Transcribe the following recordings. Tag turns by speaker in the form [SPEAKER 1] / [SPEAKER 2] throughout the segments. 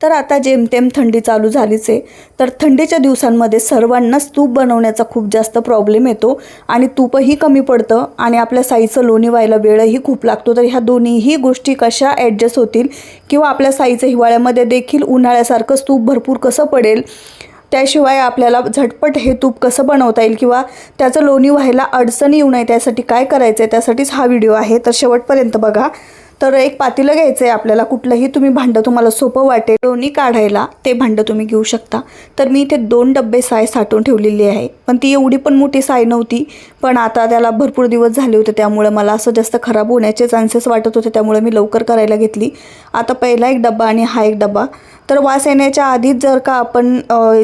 [SPEAKER 1] तर आता जेमतेम थंडी चालू झालीच आहे. तर थंडीच्या दिवसांमध्ये सर्वांनाच तूप बनवण्याचा खूप जास्त प्रॉब्लेम येतो आणि तूपही कमी पडतं आणि आपल्या साईचं लोणी व्हायला वेळही खूप लागतो. तर ह्या दोन्हीही गोष्टी कशा ॲडजस्ट होतील किंवा आपल्या साईचं हिवाळ्यामध्ये देखील उन्हाळ्यासारखंच तूप भरपूर कसं पडेल त्याशिवाय आपल्याला झटपट हे तूप कसं बनवता येईल किंवा त्याचं लोणी व्हायला अडचण येऊ नये त्यासाठी काय करायचं आहे त्यासाठीच हा व्हिडिओ आहे. तर शेवटपर्यंत बघा. तर एक पातेलं घ्यायचं आहे आपल्याला. कुठलंही तुम्ही भांडं तुम्हाला सोपं वाटेल. लोणी काढायला ते भांडं तुम्ही घेऊ शकता. तर मी इथे दोन डब्बे साय साठवून ठेवलेली आहे. पण ती एवढी पण मोठी साय नव्हती. पण आता त्याला भरपूर दिवस झाले होते. त्यामुळे मला असं जास्त खराब होण्याचे चान्सेस वाटत होते. त्यामुळे मी लवकर करायला घेतली. आता पहिला एक डब्बा आणि हा एक डब्बा. तर वास येण्याच्या आधीच जर का आपण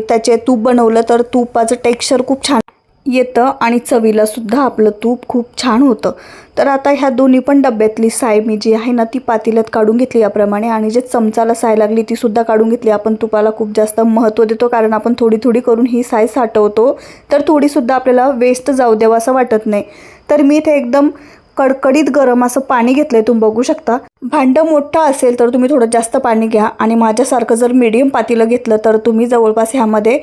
[SPEAKER 1] त्याचे तूप बनवलं तर तुपाचं टेक्स्चर खूप छान येतं आणि चवीला सुद्धा आपलं तूप खूप छान होतं. तर आता ह्या दोन्ही पण डब्यातली साय मी जी आहे ना ती पातेल्यात काढून घेतली याप्रमाणे आणि जे चमचाला साय लागली ती सुद्धा काढून घेतली. आपण तुपाला खूप जास्त महत्त्व देतो कारण आपण थोडी थोडी करून ही साय साठवतो. तर थोडीसुद्धा आपल्याला वेस्ट जाऊ द्यावं असं वाटत नाही. तर मी इथे एकदम कडकडीत गरम असं पाणी घेतलं आहे तुम्ही बघू शकता. भांडं मोठं असेल तर तुम्ही थोडं जास्त पाणी घ्या आणि माझ्यासारखं जर मीडियम पातेलं घेतलं तर तुम्ही जवळपास ह्यामध्ये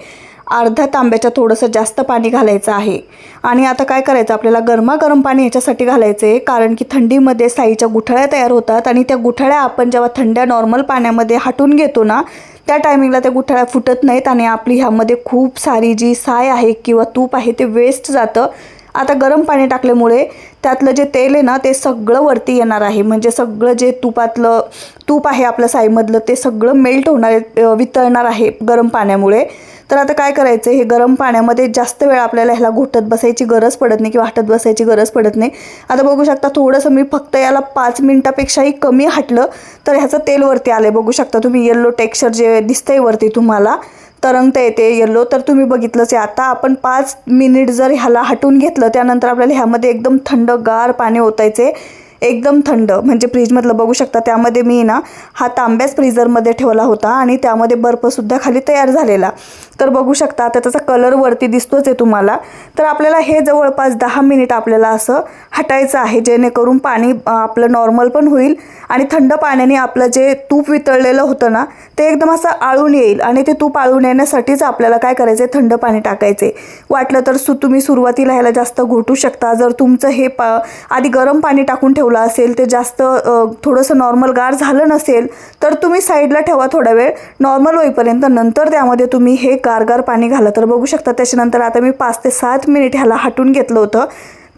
[SPEAKER 1] अर्ध्या तांब्याच्या थोडंसं जास्त पाणी घालायचं आहे. आणि आता काय करायचं? आपल्याला गरमागरम पाणी ह्याच्यासाठी घालायचं आहे कारण की थंडीमध्ये साईच्या गुठळ्या तयार होतात आणि त्या गुठळ्या आपण जेव्हा थंड्या नॉर्मल पाण्यामध्ये हाटून घेतो ना त्या टायमिंगला त्या गुठळ्या फुटत नाहीत आणि आपली ह्यामध्ये खूप सारी जी साय आहे किंवा तूप आहे ते वेस्ट जातं. आता गरम पाणी टाकल्यामुळे त्यातलं जे तेल आहे ना ते सगळं वरती येणार आहे. म्हणजे सगळं जे तुपातलं तूप आहे आपलं साईमधलं ते सगळं मेल्ट होणार आहे, वितळणार आहे गरम पाण्यामुळे. तर आता काय करायचं? हे गरम पाण्यामध्ये जास्त वेळ आपल्याला ह्याला घोटत बसायची गरज पडत नाही किंवा हाटत बसायची गरज पडत नाही. आता बघू शकता थोडंसं मी फक्त याला पाच मिनटापेक्षाही कमी हाटलं तर ह्याचं तेल वरती आलं बघू शकता तुम्ही येल्लो टेक्स्चर जे दिसतंय वरती तुम्हाला तरंगता येते येल्लो तर तुम्ही बघितलंच आहे आता आपण पाच मिनिट जर ह्याला हटून घेतलं त्यानंतर आपल्याला ह्यामध्ये एकदम थंडगार पाणी ओतायचे एकदम थंड म्हणजे फ्रीजमधलं बघू शकता. त्यामध्ये मी ना हा तांब्याच फ्रीझरमध्ये ठेवला होता आणि त्यामध्ये बर्फसुद्धा खाली तयार झालेला. तर बघू शकता आता त्याचा कलर वरती दिसतोच आहे तुम्हाला. तर आपल्याला हे जवळपास दहा मिनिट आपल्याला असं हटायचं आहे जेणेकरून पाणी आपलं नॉर्मल पण होईल आणि थंड पाण्याने आपलं जे तूप वितळलेलं होतं ना ते एकदम असं आळून येईल आणि ते तूप आळून येण्यासाठीच आपल्याला काय करायचं आहे थंड पाणी टाकायचे वाटलं तर सु तुम्ही सुरुवातीला ह्याला जास्त घोटू शकता. जर तुमचं हे पा आधी गरम पाणी टाकून ठेवलं असेल ते जास्त थोडंसं नॉर्मल गार झालं नसेल तर तुम्ही साईडला ठेवा थोडा वेळ. नॉर्मल होईपर्यंत नंतर त्यामध्ये तुम्ही हे गारगार पाणी घाला. तर बघू शकता त्याच्यानंतर आता मी पाच ते सात मिनिट ह्याला हटून घेतलं होतं.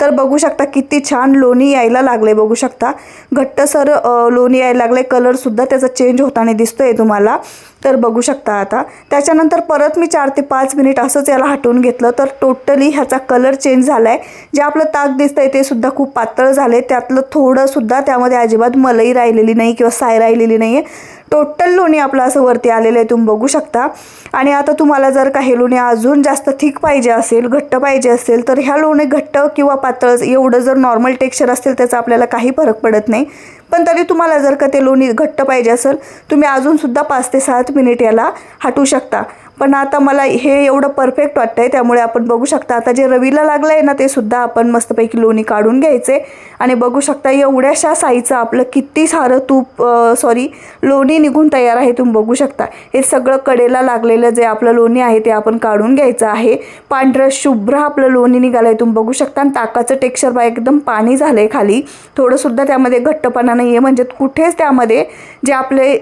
[SPEAKER 1] तर बघू शकता किती छान लोणी यायला लागले. बघू शकता. घट्टसर लोणी यायला लागले. कलरसुद्धा त्याचा चेंज होताना दिसतो आहे तुम्हाला. तर बघू शकता आता. त्याच्यानंतर परत मी चार ते पाच मिनिट असंच याला हटवून घेतलं. तर टोटली ह्याचा कलर चेंज झाला आहे जे आपलं ताक दिसतंय ते सुद्धा खूप पातळ झाले. त्यातलं थोडंसुद्धा त्यामध्ये अजिबात मलई राहिलेली नाही किंवा साय राहिलेली नाही आहे टोटल लोणी आपलं असं वरती आलेलं आहे तुम्ही बघू शकता. आणि आता तुम्हाला जर काही लोणी अजून जास्त थिक पाहिजे असेल घट्ट पाहिजे असेल तर ह्या लोणी घट्ट किंवा पातळ एवढं जर नॉर्मल टेक्स्चर असेल त्याचा आपल्याला काही फरक पडत नाही. पण तरी तुम्हाला जर का ते लोणी घट्ट पाहिजे असेल तुम्ही अजूनसुद्धा पाच ते सात मिनिट याला हटवू शकता. पण आता मला हे एवढं परफेक्ट वाटतंय त्यामुळे आपण बघू शकता. आता जे रवीला लागलं आहे ना ते सुद्धा आपण मस्तपैकी लोणी काढून घ्यायचे. आणि बघू शकता एवढ्याशा साईचं आपलं किती सारं तूप सॉरी लोणी निघून तयार आहे तुम्ही बघू शकता. हे सगळं कडेला लागलेलं जे आपलं लोणी आहे ते आपण काढून घ्यायचं आहे. पांढरं शुभ्र आपलं लोणी निघालं आहे तुम्ही बघू शकता. आणि ताकाचं टेक्स्चर बा एकदम पाणी झालं आहे खाली. थोडंसुद्धा त्यामध्ये घट्टपणा नाही आहे म्हणजे कुठेच त्यामध्ये जे आपले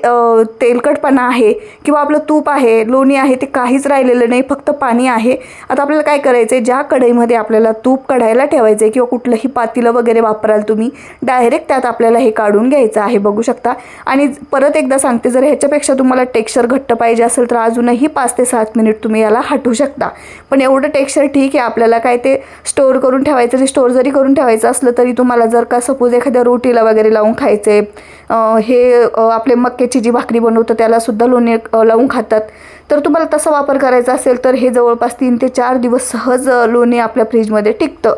[SPEAKER 1] तेलकटपणा आहे किंवा आपलं तूप आहे लोणी आहे ते काहीच राहिलेलं नाही फक्त पाणी आहे. आता आपल्याला काय करायचं आहे ज्या कढईमध्ये आपल्याला तूप कढायला ठेवायचं आहे किंवा कुठलंही पातीलं वगैरे वापराल तुम्ही डायरेक्ट त्यात आपल्याला हे काढून घ्यायचं आहे बघू शकता. आणि परत एकदा सांगते जर ह्याच्यापेक्षा तुम्हाला टेक्स्चर घट्ट पाहिजे असेल तर अजूनही पाच ते सात मिनिट तुम्ही याला हटू शकता. पण एवढं टेक्स्चर ठीक आहे आपल्याला काय ते स्टोअर करून ठेवायचं आणि स्टोअर जरी करून ठेवायचं असलं तरी तुम्हाला जर का सपोज एखाद्या रोटीला वगैरे लावून खायचे हे आपले मक्याची जी भाकरी बनवतो त्यालासुद्धा लोणी लावून खातात. तर तुम्हाला तसा वापर करायचा असेल तर हे जवळपास तीन ते चार दिवस सहज लोणी आपल्या फ्रीजमध्ये टिकतं.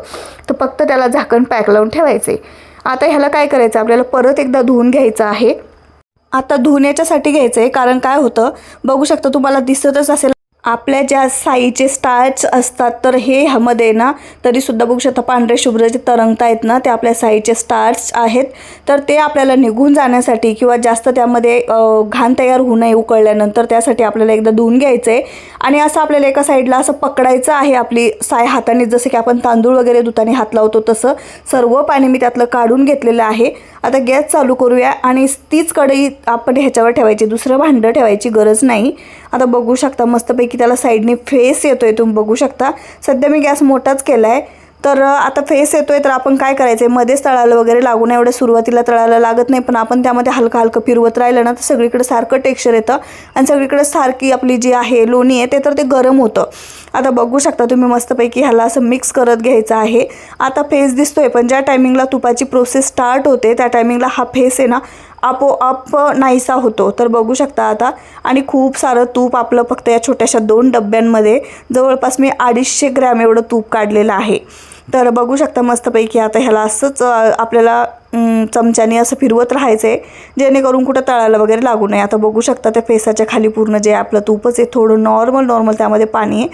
[SPEAKER 1] तर फक्त त्याला झाकण पॅक लावून ठेवायचे. आता ह्याला काय करायचं? आपल्याला परत एकदा धुवून घ्यायचं आहे. आता धुण्याच्यासाठी घ्यायचं आहे कारण काय होतं? बघू शकता तुम्हाला दिसतच असेल आपल्या ज्या साईचे स्टार्च असतात तर हे ह्यामध्ये ना तरीसुद्धा बघू शकता पांढरे शुभ्र जे तरंगता आहेत ना ते आपल्या साईचे स्टार्च आहेत. तर ते आपल्याला निघून जाण्यासाठी किंवा जास्त त्यामध्ये घाण तयार होऊ नये उकळल्यानंतर त्यासाठी आपल्याला एकदा धुवून घ्यायचं आहे आणि असं आपल्याला एका साईडला असं पकडायचं आहे आपली साय हाताने जसं की आपण तांदूळ वगैरे धुताने हात लावतो तसं. सर्व पाणी मी त्यातलं काढून घेतलेलं आहे. आता गॅस चालू करूया आणि तीच कढई आपण ह्याच्यावर ठेवायची दुसरं भांडं ठेवायची गरज नाही. आता बघू शकता मस्तपैकी त्याला साईडने फेस येतो आहे तुम्ही बघू शकता. सध्या मी गॅस मोठाच केला आहे तर आता फेस येतोय तर आपण काय करायचं आहे मध्येच तळाला वगैरे लागू नये एवढं सुरुवातीला तळायला लागत नाही. पण आपण त्यामध्ये हलकं हलकं फिरवत राहिलं ना तर सगळीकडे सारखं टेक्स्चर येतं. आणि सगळीकडे सारखी आपली जी आहे लोणी आहे ते तर ते गरम होतं. आता बघू शकता तुम्ही मस्तपैकी ह्याला असं मिक्स करत घ्यायचं आहे. आता फेस दिसतोय पण ज्या टायमिंगला तुपाची प्रोसेस स्टार्ट होते त्या टायमिंगला हा फेस आहे ना आपोआप नाहीसा होतो. तर बघू शकता आता. आणि खूप सारं तूप आपलं फक्त या छोट्याशा दोन डब्यांमध्ये जवळपास मी अडीचशे ग्रॅम एवढं तूप काढलेलं आहे. तर बघू शकता मस्तपैकी आता ह्याला असंच आपल्याला चमच्याने असं फिरवत राहायचं आहे जेणेकरून कुठं तळायला वगैरे लागू नये. आता बघू शकता त्या फेसाच्या खाली पूर्ण जे आपलं तूपच आहे थोडं नॉर्मल नॉर्मल त्यामध्ये पाणी आहे.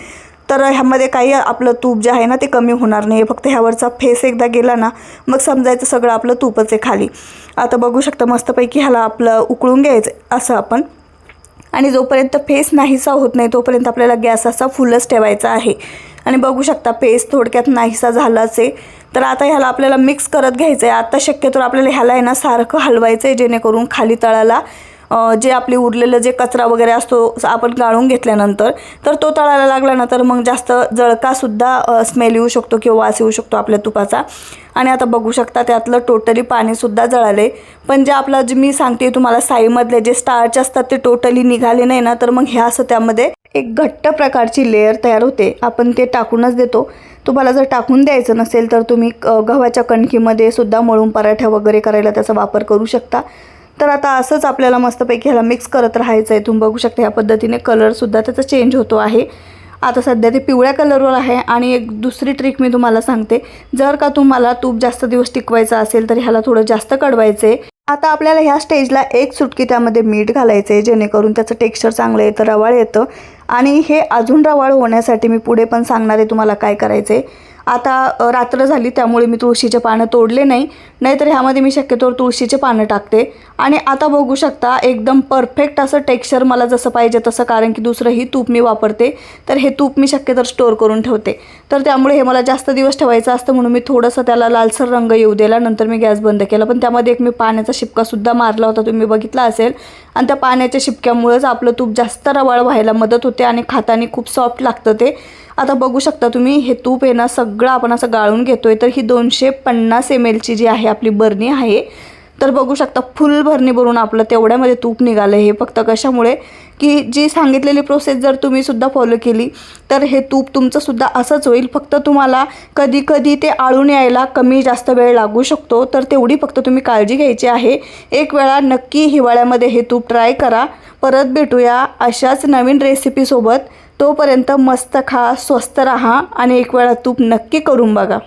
[SPEAKER 1] तर ह्यामध्ये काही आपलं तूप जे आहे ना ते कमी होणार नाही. फक्त ह्यावरचा फेस एकदा गेला ना मग समजायचं सगळं आपलं तूपच आहे खाली. आता बघू शकता मस्तपैकी ह्याला आपलं उकळून घ्यायचं असं आपण. आणि जोपर्यंत फेस नाहीसा होत नाही तोपर्यंत आपल्याला गॅस असा फुलच ठेवायचा आहे. आणि बघू शकता फेस थोडक्यात नाहीसा झालाच आहे. तर आता ह्याला आपल्याला मिक्स करत घ्यायचं आहे आता शक्यतो आपल्याला ह्याला आहे ना सारखं हलवायचं आहे जेणेकरून खाली तळाला जे आपले उरलेलं जे कचरा वगैरे असतो आपण गाळून घेतल्यानंतर तर तो तळायला लागला ना तर मग जास्त जळकासुद्धा स्मेल येऊ शकतो किंवा वास येऊ शकतो आपल्या तुपाचा. आणि आता बघू शकता त्यातलं टोटली पाणीसुद्धा जळाले पण जे आपलं जे मी सांगते तुम्हाला साईमधले जे स्टार्च असतात ते टोटली निघाले नाही ना तर मग ह्या असं त्यामध्ये एक घट्ट प्रकारची लेअर तयार होते. आपण ते टाकूनच देतो. तुम्हाला जर टाकून द्यायचं नसेल तर तुम्ही गव्हाच्या कणकीमध्ये सुद्धा मळून पराठ्या वगैरे करायला त्याचा वापर करू शकता. तर आता असंच आपल्याला मस्तपैकी ह्याला मिक्स करत राहायचं आहे तुम्ही बघू शकता ह्या पद्धतीने कलरसुद्धा त्याचा चेंज होतो आहे. आता सध्या ते पिवळ्या कलरवर आहे. आणि एक दुसरी ट्रिक मी तुम्हाला सांगते. जर का तुम्हाला तूप जास्त दिवस टिकवायचं असेल तर ह्याला थोडं जास्त कडवायचं आहे आता आपल्याला ह्या स्टेजला एक सुटकी त्यामध्ये मीठ घालायचं आहे जेणेकरून त्याचं टेक्स्चर चांगलं येतं रवाळ येतं. आणि हे अजून रवाळ होण्यासाठी मी पुढे पण सांगणार आहे तुम्हाला काय करायचं आहे आता रात्र झाली त्यामुळे मी तुळशीचे पानं तोडले नाही. नाहीतर ह्यामध्ये मी शक्यतोवर तुळशीचे पानं टाकते. आणि आता बघू शकता एकदम परफेक्ट असं टेक्स्चर मला जसं पाहिजे तसं कारण की दुसरंही तूप मी वापरते. तर हे तूप मी शक्यतर स्टोअर करून ठेवते. तर त्यामुळे हे मला जास्त दिवस ठेवायचं असतं म्हणून मी थोडंसं त्याला लालसर रंग येऊ दिला. नंतर मी गॅस बंद केला. पण त्यामध्ये एक मी पाण्याचा शिपकासुद्धा मारला होता तुम्ही बघितला असेल. आणि त्या पाण्याच्या शिपक्यामुळेच आपलं तूप जास्त रवाळ व्हायला मदत होते आणि खाताने खूप सॉफ्ट लागतं ते. आता बघू शकता तुम्ही हे तूप आहे ना सगळं आपण असं गाळून घेतोय तर ही दोनशे पन्नास एम एलची जी आहे आपली बरणी आहे तर बघू शकता फुल भरणी भरून आपलं तेवढ्यामध्ये तूप निघालं. हे फक्त कशामुळे? की जी सांगितलेली प्रोसेस जर तुम्ही सुद्धा फॉलो केली तर हे तूप तुमचं सुद्धा असंच होईल. फक्त तुम्हाला कधी कधी ते आळून यायला कमी जास्त वेळ लागू शकतो तर तेवढी फक्त तुम्ही काळजी घ्यायची आहे. एक वेळा नक्की हिवाळ्यामध्ये हे तूप ट्राय करा. परत भेटूया अशाच नवीन रेसिपीसोबत तोपर्यंत मस्त खा स्वस्त राहा आणि एक वेळा तूप नक्की करून बघा.